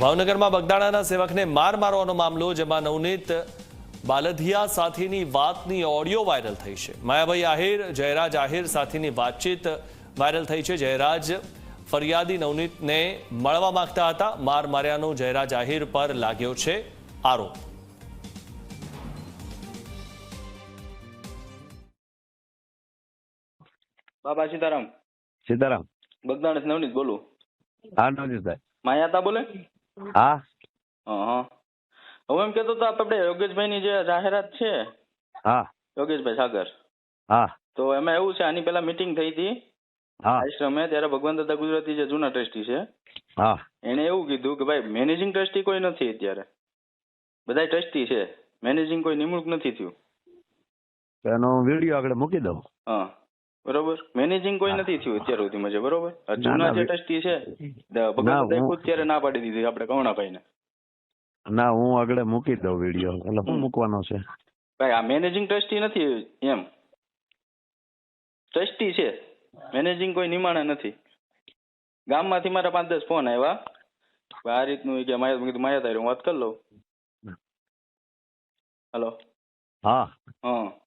ભાવનગરમાં બગદાણાના સેવકને માર મારવાનો મામલો જેમાં નવનીત બાલધિયા સાથેની વાતની ઓડિયો વાયરલ થઈ છે. માયાભાઈ આહિર જયરાજ આહિર સાથેની વાતચીત વાયરલ થઈ છે. જયરાજ ફરિયાદી નવનીતને મળવા માંગતા હતા. માર માર્યાનો જયરાજ આહિર પર લાગ્યો છે આરોપ. બાબા સીતારામ. સીતારામ. બગદાણ નવનીત બોલું. હા નવજીતભાઈ માયાતા બોલે? હા? હા હું એમ કેતો તો આપણે યોગેશભાઈ ની જે જાહેરાત છે હા. યોગેશભાઈ સાગર હા. તો એમાં એવું છે આની પેલા મીટિંગ થઈ હતી હા. આશ્રમે ત્યારે ભગવાન દાદા ગુજરાતી જે જૂના ટ્રસ્ટી છે હા. એને એવું કીધું કે ભાઈ મેનેજિંગ ટ્રસ્ટી કોઈ નથી અત્યારે. બધા ટ્રસ્ટી છે. મેનેજિંગ કોઈ નિમણૂક નથી થયું. એનો વીડિયો આગળ મૂકી દઉં. હા. બરોબર? મેનેજિંગ કોઈ નથી થયું અત્યાર સુધીમાં છે બરોબર? આ ના, જૂના જે ટ્રસ્ટી છે ભગવાન હું- ત્યારે ના પાડી દીધી આપણે કવણાભાઈને ના હું આગળ મૂકી દઉં વીડિયો. એટલે હું મૂકવાનો છે? ભાઈ આ મેનેજિંગ ટ્રસ્ટી નથી એમ. ટ્રસ્ટી છે. મેનેજિંગ કોઈ નિમાણે નથી. ગામમાંથી મારા પાંચ દસ ફોન આવ્યા. આ રીતનું કે માયા કીધું માયા તારી હું વાત કરી લઉં. હલો. હા. હા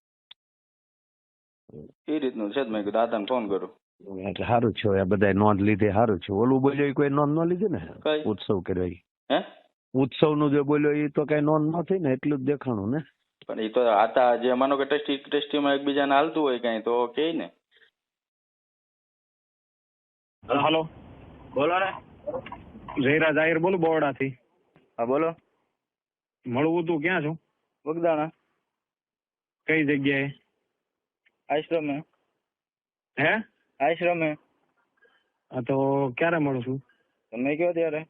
એ રીતનું છે મેં કીધું. દાદાને ફોન કરું એટલે સારું છે આ બધા નોંધ લીધે સારું છે. ઓલું બોલ્યો કોઈ નોંધ ન લીધી ને? ઉત્સવ કર્યો હે? ઉત્સવનું જે બોલ્યો એ તો કઈ નોંધ ન થઈ ને એટલું જ દેખાણું ને? પણ એ તો હતા જે માનો કે ટેસ્ટી ટ્રસ્ટીમાં એકબીજાને હાલતું હોય કઈ તો કે ને? હલો બોલો ને. જયરાજ બોલો બોલું બરોડાથી. હા બોલો. મળવું તું ક્યાં છું? બગદાણા. કઈ જગ્યાએ? આશ્રમે. હે? આશ્રમે. હા તો ક્યારે મળું છું? તમે કયો ત્યારે?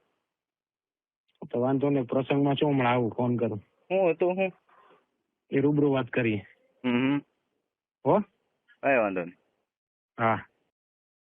તો વાંધો નહીં પ્રસંગમાં છું હમણાં આવું ફોન કરું. હું હતું હું. એ રૂબરૂ વાત કરીએ. હમ. હો? કઈ વાંધો નહીં. હા.